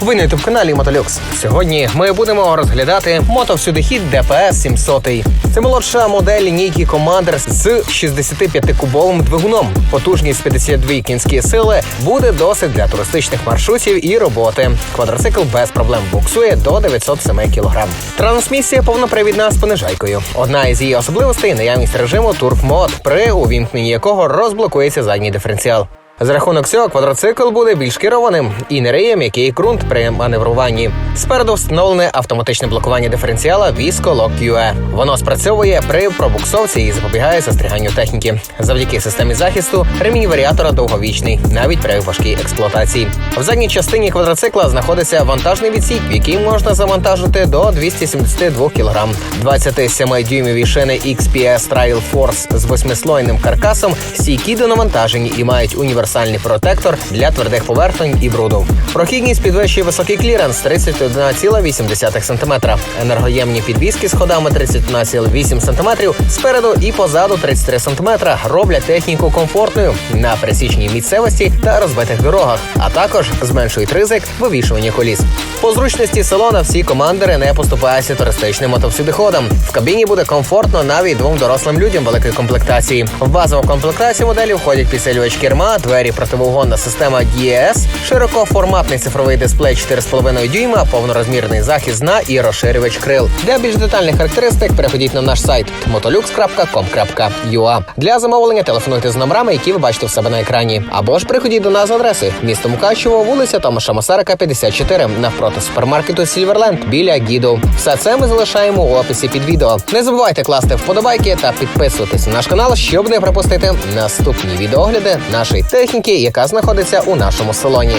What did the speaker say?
Ви на ютуб каналі Мотолюкс. Сьогодні ми будемо розглядати мотовсюдихід ДПС 700. Це молодша модель лінійки Commander з 65-кубовим двигуном. Потужність 52 кінські сили буде досить для туристичних маршрутів і роботи. Квадроцикл без проблем буксує до 907 кг. Трансмісія повнопривідна з понижайкою. Одна із її особливостей наявність режиму Turf Mode, при увімкненні якого розблокується задній диференціал. За рахунок цього квадроцикл буде більш керованим і не риє м'який ґрунт при маневруванні. Спереду встановлене автоматичне блокування диференціала Visco Lock QE. Воно спрацьовує при пробуксовці і запобігає застряганню техніки. Завдяки системі захисту ремінь варіатора довговічний, навіть при важкій експлуатації. В задній частині квадроцикла знаходиться вантажний відсік, в який можна завантажити до 272 кг. 27-дюймові шини XPS Trail Force з восьмислойним каркасом стійкі до навантажень і мають універсальний протектор для твердих поверхонь і бруду. Прохідність підвищує високий кліренс 31,8 см. Енергоємні підвіски з ходами 31,8 см спереду і позаду 33 см роблять техніку комфортною на пересічній місцевості та розбитих дорогах, а також зменшують ризик вивішування коліс. По зручності салона всі командири не поступаються туристичним мотовсюдиходам. В кабіні буде комфортно навіть двом дорослим людям великої комплектації. В базову комплектацію моделі входять підсилювач керма, двері противоугонна система DES, широкоформатний цифровий дисплей 4,5 дюйма, повнорозмірний захист дна і розширювач крил. Для більш детальних характеристик переходіть на наш сайт motolux.com.ua. Для замовлення телефонуйте з номерами, які ви бачите в себе на екрані. Або ж приходіть до нас за адреси місто Мукачево, вулиця Томаша Масарика, 54, навпроти супермаркету Сільверленд біля Гіду. Все це ми залишаємо у описі під відео. Не забувайте класти вподобайки та підписуватись на наш канал, щоб не пропустити наступні відеогляди нашої техніки, яка знаходиться у нашому салоні.